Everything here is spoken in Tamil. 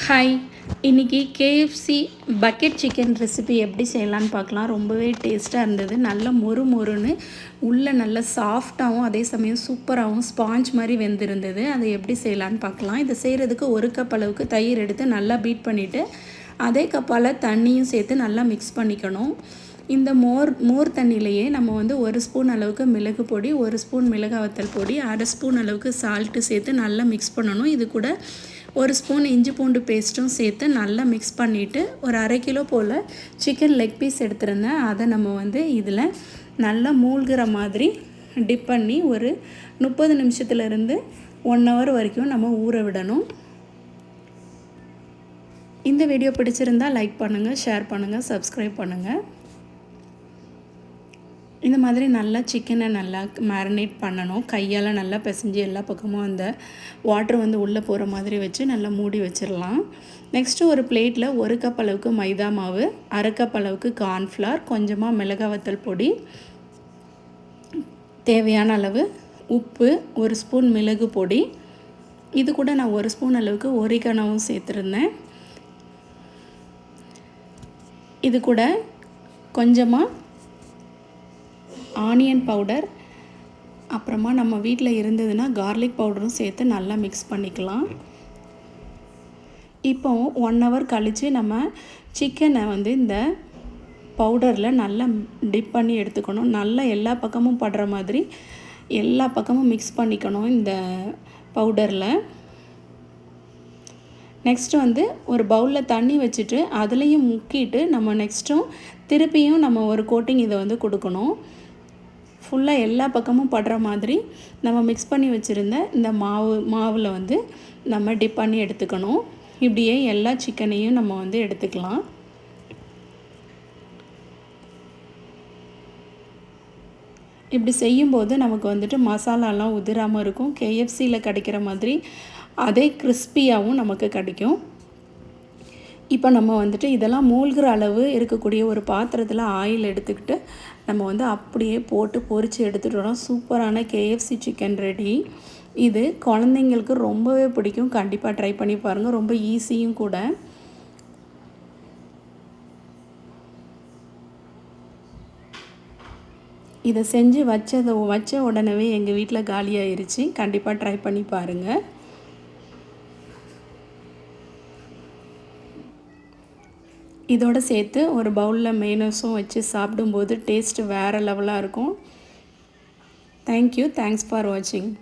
ஹாய் இன்றைக்கி கேஎஃப்சி பக்கெட் சிக்கன் ரெசிபி எப்படி செய்யலான்னு பார்க்கலாம். ரொம்பவே டேஸ்ட்டாக இருந்தது. நல்ல மொறு மொறுன்னு உள்ளே நல்ல சாஃப்டாகவும் அதே சமயம் சூப்பராகவும் ஸ்பாஞ்ச் மாதிரி வெந்திருந்தது. அதை எப்படி செய்யலான்னு பார்க்கலாம். இதை செய்கிறதுக்கு ஒரு கப் அளவுக்கு தயிர் எடுத்து நல்லா பீட் பண்ணிவிட்டு அதே கப்பால் தண்ணியும் சேர்த்து நல்லா மிக்ஸ் பண்ணிக்கணும். இந்த மோர் மோர் தண்ணியிலையே நம்ம வந்து ஒரு ஸ்பூன் அளவுக்கு மிளகு பொடி ஒரு ஸ்பூன் மிளகாவத்தல் பொடி அரை ஸ்பூன் அளவுக்கு சால்ட்டு சேர்த்து நல்லா மிக்ஸ் பண்ணணும். இது கூட ஒரு ஸ்பூன் இஞ்சி பூண்டு பேஸ்ட்டும் சேர்த்து நல்லா மிக்ஸ் பண்ணிவிட்டு ஒரு அரை கிலோ போல் சிக்கன் லெக் பீஸ் எடுத்துருந்தேன். அதை நம்ம வந்து இதில் நல்லா மூழ்கிற மாதிரி டிப் பண்ணி ஒரு முப்பது நிமிஷத்துலேருந்து ஒன் ஹவர் வரைக்கும் நம்ம ஊற விடணும். இந்த வீடியோ பிடிச்சிருந்தால் லைக் பண்ணுங்கள் ஷேர் பண்ணுங்கள் சப்ஸ்கிரைப் பண்ணுங்கள் இந்த மாதிரி நல்லா சிக்கனை நல்லா மேரினேட் பண்ணணும். கையால் நல்லா பிசைஞ்சு எல்லா பக்கமும் அந்த வாட்ரு வந்து உள்ளே போகிற மாதிரி வச்சு நல்லா மூடி வச்சிடலாம். நெக்ஸ்ட்டு ஒரு பிளேட்டில் ஒரு கப் அளவுக்கு மைதா மாவு அரை கப் அளவுக்கு கார்ன்ஃப்ளவர் கொஞ்சமாக மிளகாவத்தல் பொடி தேவையான அளவு உப்பு ஒரு ஸ்பூன் மிளகு பொடி. இது கூட நான் ஒரு ஸ்பூன் அளவுக்கு ஒரிகனவும் சேர்த்துருந்தேன். இது கூட கொஞ்சமாக ஆனியன் பவுடர் அப்புறமா நம்ம வீட்டில் இருந்ததுன்னா கார்லிக் பவுடரும் சேர்த்து நல்லா மிக்ஸ் பண்ணிக்கலாம். இப்போ ஒன் ஹவர் கழித்து நம்ம சிக்கனை வந்து இந்த பவுடரில் நல்லா டிப் பண்ணி எடுத்துக்கணும். நல்லா எல்லா பக்கமும் படுற மாதிரி எல்லா பக்கமும் மிக்ஸ் பண்ணிக்கணும் இந்த பவுடரில். நெக்ஸ்ட்டு வந்து ஒரு பவுலில் தண்ணி வச்சுட்டு அதுலேயும் முக்கிட்டு நம்ம நெக்ஸ்ட்டும் திருப்பியும் நம்ம ஒரு கோட்டிங் இதை வந்து கொடுக்கணும். ஃபுல்லாக எல்லா பக்கமும் படுற மாதிரி நம்ம மிக்ஸ் பண்ணி வச்சுருந்த இந்த மாவு மாவில் வந்து நம்ம டிப் பண்ணி எடுத்துக்கணும். இப்படியே எல்லா சிக்கனையும் நம்ம வந்து எடுத்துக்கலாம். இப்படி செய்யும்போது நமக்கு வந்துட்டு மசாலாலாம் உதிராமல் இருக்கும். கேஎஃப்சியில் கிடைக்கிற மாதிரி அதே கிறிஸ்பியாகவும் நமக்கு கிடைக்கும். இப்போ நம்ம வந்துட்டு இதெல்லாம் மூழ்கிற அளவு இருக்கக்கூடிய ஒரு பாத்திரத்தில் ஆயில் எடுத்துக்கிட்டு நம்ம வந்து அப்படியே போட்டு பொறிச்சு எடுத்துகிட்டோம் சூப்பரான கேஎஃப்சி சிக்கன் ரெடி இது குழந்தைங்களுக்கு ரொம்பவே பிடிக்கும். கண்டிப்பாக ட்ரை பண்ணி பாருங்கள் ரொம்ப ஈஸியும் கூட. இதை செஞ்சு வச்சதை வச்ச உடனே எங்கள் வீட்டில் காலியாயிருச்சு. கண்டிப்பாக ட்ரை பண்ணி பாருங்கள் இதோடு சேர்த்து ஒரு பவுலில் மெயினஸும் வச்சு சாப்பிடும்போது டேஸ்ட்டு வேறு லெவலாக இருக்கும். தேங்க்யூ தேங்க்ஸ் ஃபார் வாட்சிங்